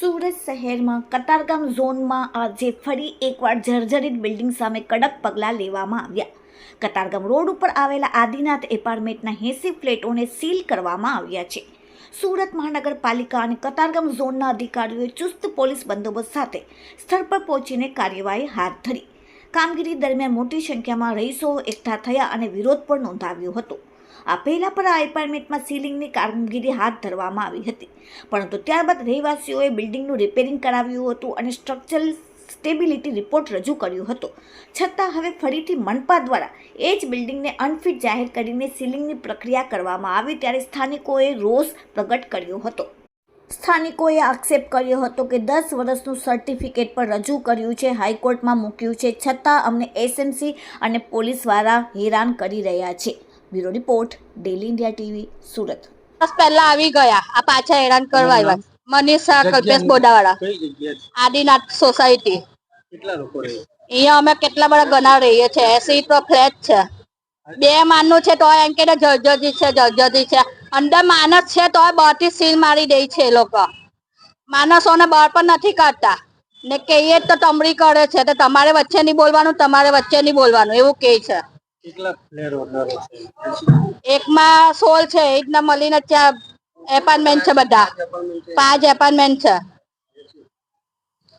સુરત શહેરમાં કતારગામ ઝોનમાં આજે ફરી એકવાર જર્જરિત બિલ્ડિંગ સામે કડક પગલાં લેવામાં આવ્યા. કતારગામ રોડ ઉપર આવેલા આદિનાથ એપાર્ટમેન્ટના એંસી ફ્લેટોને સીલ કરવામાં આવ્યા છે. સુરત મહાનગરપાલિકા અને કતારગામ ઝોનના અધિકારીઓએ ચુસ્ત પોલીસ બંદોબસ્ત સાથે સ્થળ પર પહોંચીને કાર્યવાહી હાથ ધરી. કામગીરી દરમિયાન મોટી સંખ્યામાં રહીશો એકઠા થયા અને વિરોધ પણ નોંધાવ્યો હતો. આ પહેલાં પણ આ એપાર્ટમેન્ટમાં સીલિંગની કામગીરી હાથ ધરવામાં આવી હતી. પરંતુ ત્યારબાદ રહેવાસીઓએ બિલ્ડિંગનું રિપેરિંગ કરાવ્યું હતું અને સ્ટ્રક્ચરલ સ્ટેબિલિટી રિપોર્ટ રજૂ કર્યો હતો. છતાં હવે ફરીથી મનપા દ્વારા એ જ બિલ્ડિંગને અનફિટ જાહેર કરીને સીલિંગની પ્રક્રિયા કરવામાં આવી ત્યારે સ્થાનિકોએ રોષ પ્રગટ કર્યો હતો. સ્થાનિકોએ આક્ષેપ કર્યો હતો કે દસ વર્ષનું સર્ટિફિકેટ પણ રજૂ કર્યું છે, હાઈકોર્ટમાં મૂક્યું છે. છતાં અમને એસએમસી અને પોલીસવાળા હેરાન કરી રહ્યા છે. Bureau report daily India TV Surat. બસ પહેલા આવી ગયા. આ પાછા હેરાન કરવા આવ્યા. મનીષા કલ્પેશ બોડાવાળા. આદિનાથ સોસાયટી. કેટલા લોકો રહે? અહીંયા અમે કેટલા બધા ગણા રહીએ છીએ. એસી તો ફ્લેટ છે. બે માનનું છે તોય એમ કે જર્જરી છે જર્જરી છે. અંદર માણસ છે તોય બહારથી સીલ મારી દે છે એ લોકો. માણસોને બહાર પણ નથી કાઢતા. ને કહીએ તો તમરી કરે છે. તો તમારે વચ્ચે નહીં બોલવાનું તમારે વચ્ચે નહીં બોલવાનું. એવું કહે છે. કેટલા ઓનરો છે? એકમાં સોલ છે એ રીતના મળીને ત્યાં એપાર્ટમેન્ટ છે બધા. પાંચ એપાર્ટમેન્ટ છે.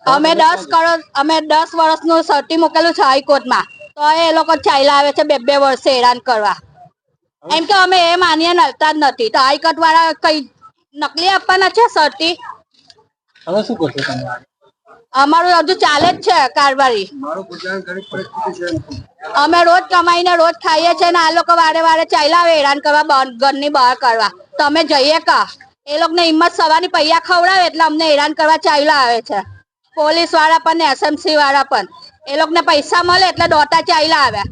અમે દસ કરોડ અમે દસ વર્ષનું સર્ટી મૂકેલું છે હાઈકોર્ટમાં. તો એ લોકો ચાલ્યા આવે છે બે બે વર્ષે હેરાન કરવા. એમ કે અમે એ માનીએ નડતા જ નથી. તો હાઈકોર્ટ વાળા કઈ નકલી આપવાના છે સર્ટી હવે શું કરશો તમે? અમારું હજુ ચાલે જ છે છે અમે રોજ કમાઈને રોજ ખાઈએ છીએ ને આ લોકો વારે વારે ચાલ્યા આવે હેરાન કરવા ઘરની બહાર કરવા. તમે જઈએ કા? એ લોકોને હિંમત સવારની પૈયા ખવડાવે એટલે અમને હેરાન કરવા ચાલ્યા આવે છે. પોલીસવાળા પણ ને એસએમસી વાળા પણ. એ લોકોને પૈસા મળે એટલે દોટા ચાલ્યા આવ્યા.